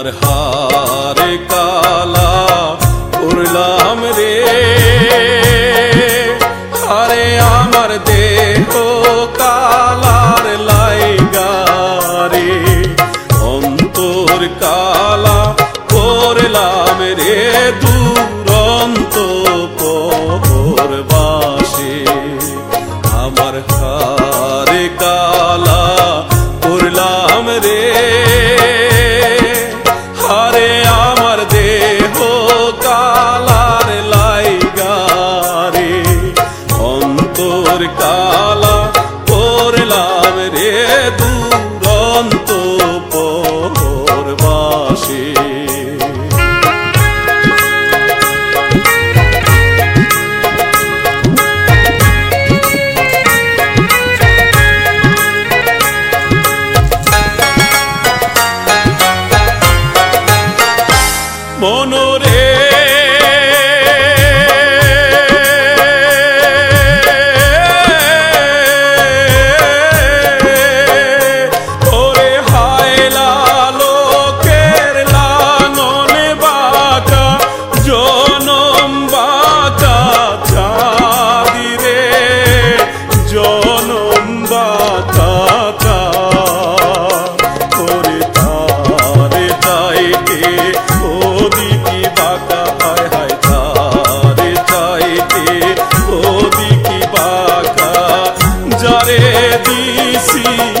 আমার হারে disse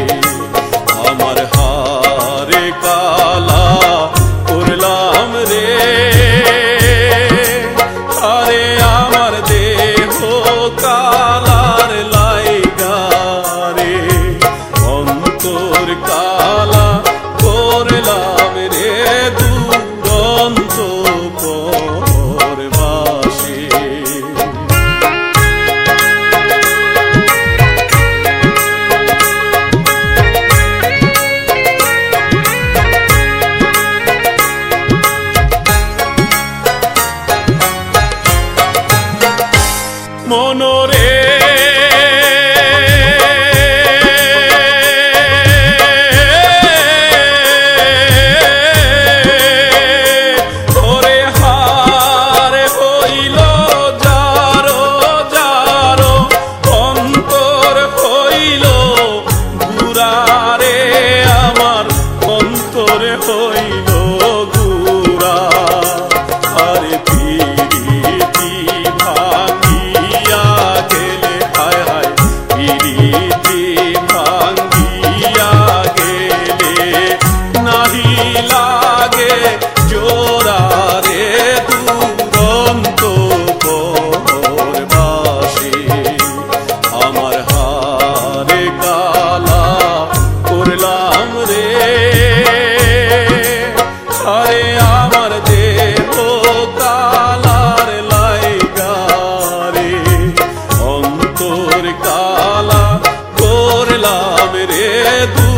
মনোরে কালা করলাম রে দু